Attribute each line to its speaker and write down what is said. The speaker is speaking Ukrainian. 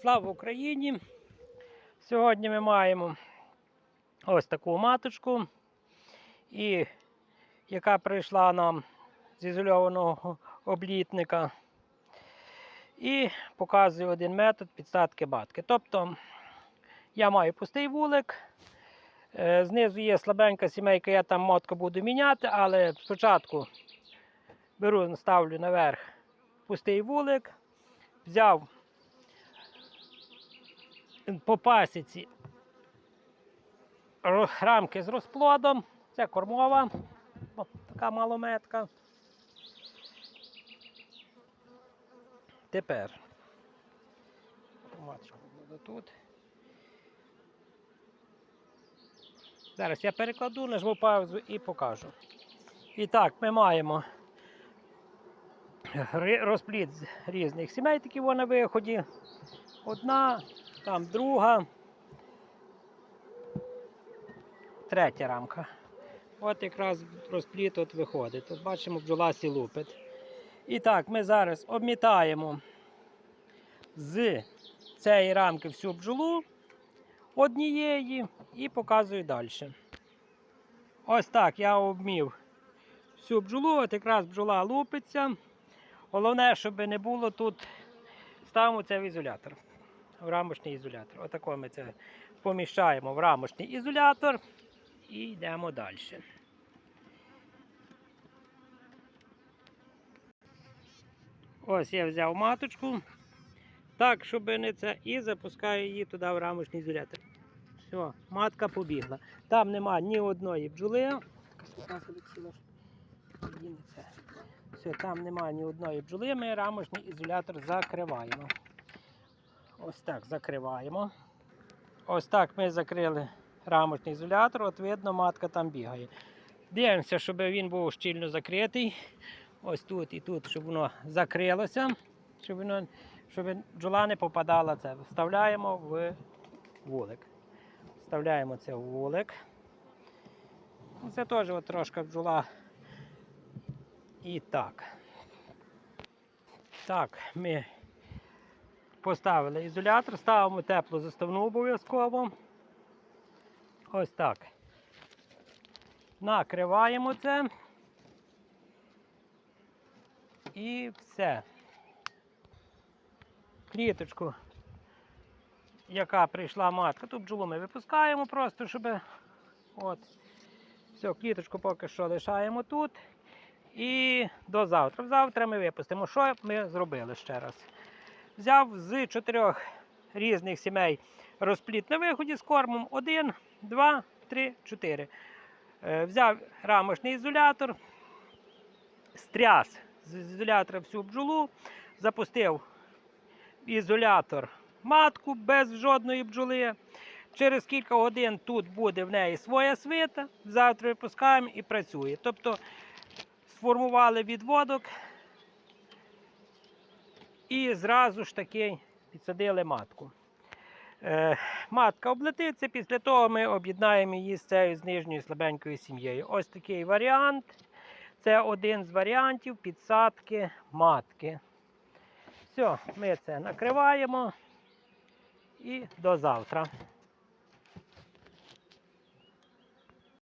Speaker 1: Слава Україні! Сьогодні ми маємо ось таку маточку, і яка прийшла нам з ізольованого облітника. І показую один метод підсадки матки. Тобто я маю пустий вулик. е, Знизу є слабенька сімейка, я там матку буду міняти, але спочатку беру, ставлю наверх пустий вулик, взяв по пасіці рамки з розплодом. Це кормова, така малометка. Тепер маточку буду тут. Зараз я перекладу, нажму паузу і покажу. І так, ми маємо розплід з різних сімей, такі на виході. Одна, там друга, третя рамка. От якраз розпліт от виходить. Тут бачимо бджола сі лупить. І так, ми зараз обмітаємо з цієї рамки всю бджолу однієї і показую далі. Ось так я обмів всю бджолу, от якраз бджола лупиться. Головне, щоб не було тут, ставимо це в ізолятор, в рамочний ізолятор. Отако ми це поміщаємо в рамочний ізолятор і йдемо далі. Ось я взяв маточку, так, щоб не це, і запускаю її туди в рамочний ізолятор. Все, матка побігла. Там нема ні одної бджоли. Все, там немає ні одної бджоли, ми рамочний ізолятор закриваємо. Ось так закриваємо. Ось так ми закрили рамочний ізолятор, от видно, матка там бігає. Дивимося, щоб він був щільно закритий. Ось тут і тут, щоб воно закрилося, щоб воно, щоб бджола не попадала це. Вставляємо в вулик. Вставляємо це в вулик. Це теж от трошки бджола і так. Так, ми поставили ізолятор, ставимо теплу заставну обов'язково. Ось так. Накриваємо це. І все. Кліточку, яка прийшла матка, тут бджолу ми випускаємо просто, щоб. От. Все, кліточку поки що лишаємо тут. І до завтра. Завтра ми випустимо. Що ми зробили ще раз? Взяв з чотирьох різних сімей розпліт на виході з кормом. Один, два, три, чотири. Е, Взяв рамочний ізолятор, стряс з ізолятора всю бджолу, запустив ізолятор матку без жодної бджоли. Через кілька годин тут буде в неї своя свита. Завтра випускаємо і працює. Тобто сформували відводок і зразу ж таки підсадили матку. Е, матка облетиться, після того ми об'єднаємо її з цією з нижньою слабенькою сім'єю. Ось такий варіант. Це один з варіантів підсадки матки. Все, ми це накриваємо і до завтра.